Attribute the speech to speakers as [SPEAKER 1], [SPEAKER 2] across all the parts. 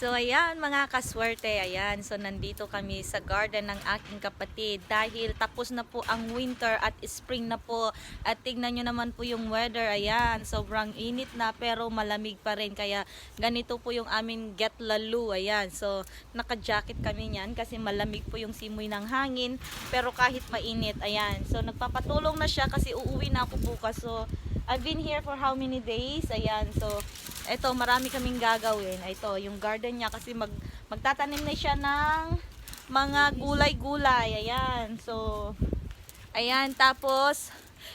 [SPEAKER 1] So ayan mga kaswerte, ayan. So nandito kami sa garden ng aking kapatid dahil tapos na po ang winter at spring na po. At tignan nyo naman po yung weather, ayan. Sobrang init na pero malamig pa rin. Kaya ganito po yung amin get lalu, ayan. So naka-jacket kami niyan kasi malamig po yung simoy ng hangin. Pero kahit mainit, ayan. So nagpapatulong na siya kasi uuwi na ako bukas. So I've been here for how many days? Ayan, so eto marami kaming gagawin. Ito, yung garden niya kasi mag magtatanim na siya ng mga gulay-gulay. Ayan. So ayan tapos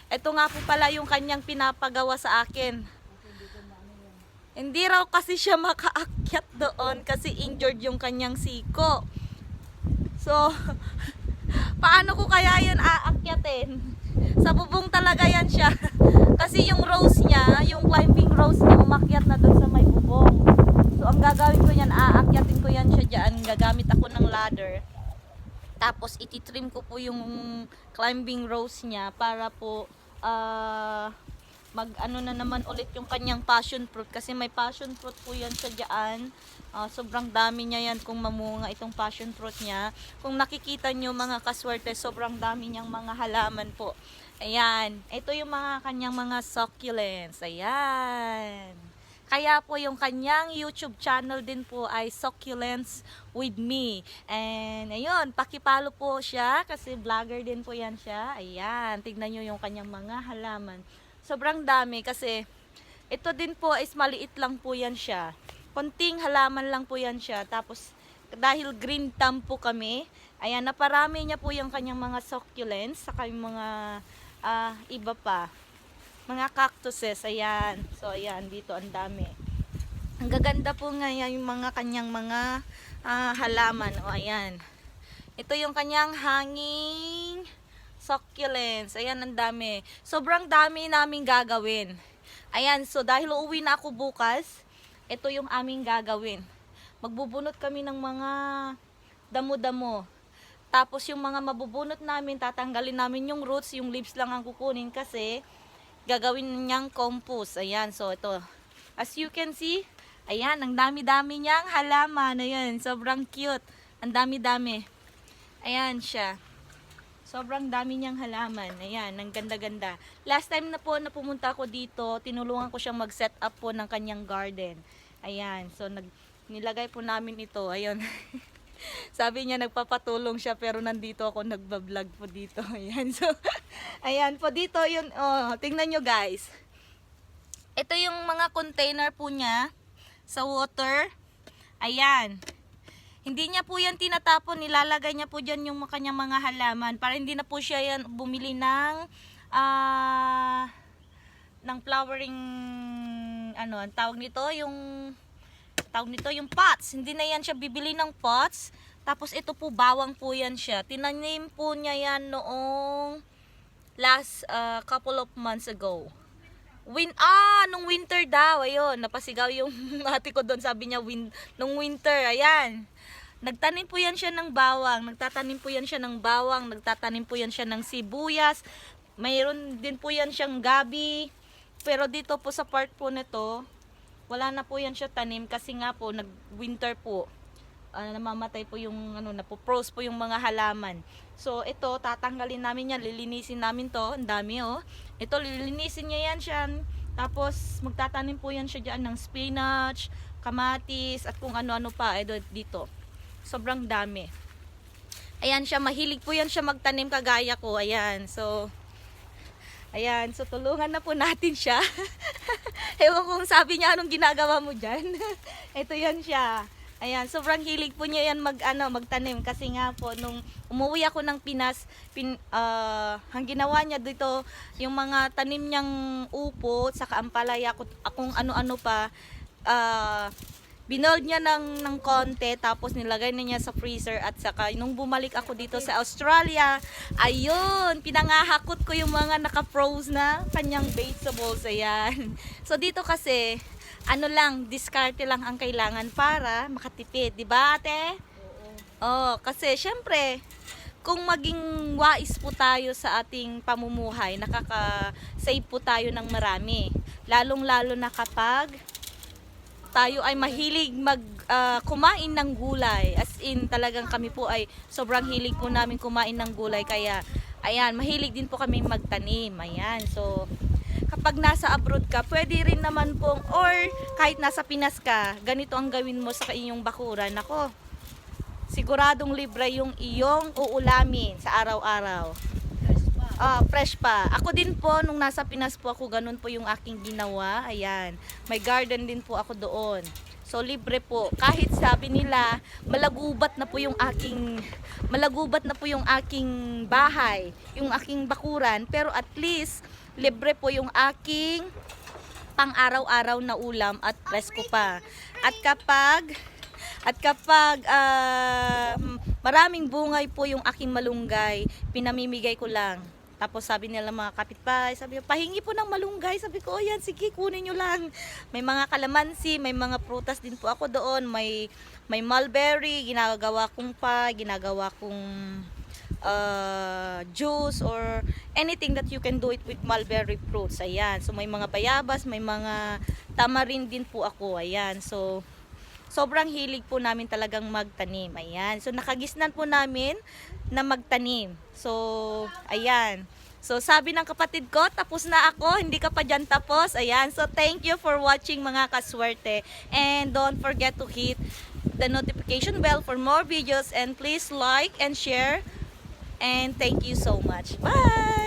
[SPEAKER 1] ito nga po pala yung kanyang pinapagawa sa akin. Hindi raw kasi siya makaakyat doon kasi injured yung kanyang siko. So, paano ko kaya yun aakyatin? Sa bubong talaga yan siya. Kasi yung rose niya, yung climbing rose niya, umakyat na doon sa may bubong. So, ang gagawin ko yan, aakyatin ko yan siya dyan. Gagamit ako ng ladder. Tapos, ititrim ko po yung climbing rose niya para po, ah, mag ano na naman ulit yung kanyang passion fruit kasi may passion fruit po yan sa dyan. Ah, sobrang dami niya yan kung mamunga itong passion fruit niya. Kung nakikita nyo mga kaswerte, sobrang dami niyang mga halaman po. Ayan. Ito yung mga kanyang mga succulents. Ayan. Kaya po yung kanyang YouTube channel din po ay Succulents with Me. And ayun, pakipalo po siya kasi vlogger din po yan siya. Ayan, tignan nyo yung kanyang mga halaman. Sobrang dami kasi ito din po is maliit lang po yan siya. Konting halaman lang po yan siya. Tapos dahil green thumb po kami, ayan, naparami niya po yung kanyang mga succulents, saka yung mga ah, iba pa. Mga cactuses, ayan. So, ayan, dito ang dami. Ang gaganda po ngayon yung mga kanyang mga ah, halaman. O, ayan. Ito yung kanyang hanging succulents. Ayan, ang dami. Sobrang dami namin gagawin. Ayan, so dahil uuwi na ako bukas, ito yung aming gagawin. Magbubunot kami ng mga damo-damo. Tapos yung mga mabubunot namin, tatanggalin namin yung roots, yung leaves lang ang kukunin kasi gagawin niyang compost. Ayan, so ito. As you can see, ayan, ang dami-dami niyang halaman. Ayan, sobrang cute. Ang dami-dami. Ayan siya. Sobrang dami niyang halaman. Ayan, ang ganda-ganda. Last time na po na pumunta ako dito, tinulungan ko siyang mag-set up po ng kanyang garden. Ayan, so nag nilagay po namin ito. Ayun. Sabi niya nagpapatulong siya pero nandito ako nagba-vlog po dito. Ayan. So ayan po dito yun. Oh, tingnan nyo guys. Ito yung mga container po niya sa water. Ayan. Hindi niya po yan tinatapon, nilalagay niya po dyan yung kanyang mga halaman para hindi na po siya yan bumili ng ah ng flowering ano, ang tawag nito yung tawag nito yung pots. Hindi na yan siya bibili ng pots. Tapos ito po bawang po yan siya. Tinanim po niya yan noong last ah, couple of months ago. Win ah, nung winter daw, ayun, napasigaw yung ate ko doon, sabi niya win nung winter, ayan. Nagtanim po yan siya ng bawang, nagtatanim po yan siya ng bawang, nagtatanim po yan siya ng sibuyas. Mayroon din po yan siyang gabi. Pero dito po sa part po nito, wala na po yan siya tanim kasi nga po nag-winter po. Ah, namamatay po yung ano na po po yung mga halaman. So ito tatanggalin namin yan, lilinisin namin to, ang dami oh. Ito lilinisin niya yan siya. Tapos magtatanim po yan siya diyan ng spinach, kamatis at kung ano-ano pa eh, dito. Sobrang dami. Ayan siya, mahilig po yan siya magtanim kagaya ko. Ayan, so Ayan, so tulungan na po natin siya. Ewan kung sabi niya anong ginagawa mo dyan. Ito yan siya. Ayan, sobrang hilig po niya yan mag, ano, magtanim kasi nga po nung umuwi ako ng Pinas, pin, ah, ang ginawa niya dito, yung mga tanim niyang upo, saka ampalaya, akong ano-ano pa, ah, binold niya ng, ng konti, tapos nilagay na niya sa freezer at saka nung bumalik ako dito sa Australia, ayun, pinangahakot ko yung mga naka-froze na kanyang vegetables, ayan. So dito kasi, ano lang, diskarte lang ang kailangan para makatipid, di ba ate? Oo. kasi syempre, kung maging wais po tayo sa ating pamumuhay, nakaka-save po tayo ng marami. Lalong-lalo na kapag tayo ay mahilig mag ah, kumain ng gulay. As in, talagang kami po ay sobrang hilig po namin kumain ng gulay. Kaya, ayan, mahilig din po kami magtanim. Ayan, so, kapag nasa abroad ka, pwede rin naman pong, or kahit nasa Pinas ka, ganito ang gawin mo sa inyong bakuran. Ako, siguradong libre yung iyong uulamin sa araw-araw. Ah, fresh pa. Ako din po, nung nasa Pinas po ako, ganun po yung aking ginawa. Ayan. May garden din po ako doon. So, libre po. Kahit sabi nila, malagubat na po yung aking, malagubat na po yung aking bahay, yung aking bakuran. Pero at least, libre po yung aking pang araw-araw na ulam at presko pa. At kapag at kapag ah, maraming bungay po yung aking malunggay, pinamimigay ko lang. Tapos sabi nila mga kapitbahay, sabi pahingi po ng malunggay. Sabi ko, oh yan, sige, kunin nyo lang. May mga kalamansi, may mga prutas din po ako doon. May, may mulberry, ginagawa kong pa, ginagawa kong uh, juice or anything that you can do it with mulberry fruits. Ayan. So may mga bayabas, may mga tamarin din po ako. Ayan. So sobrang hilig po namin talagang magtanim. Ayan. So nakagisnan po namin na magtanim. So ayan. So sabi ng kapatid ko, tapos na ako, hindi ka pa dyan tapos. Ayan. So thank you for watching mga kaswerte. And don't forget to hit the notification bell for more videos and please like and share And thank you so much. Bye!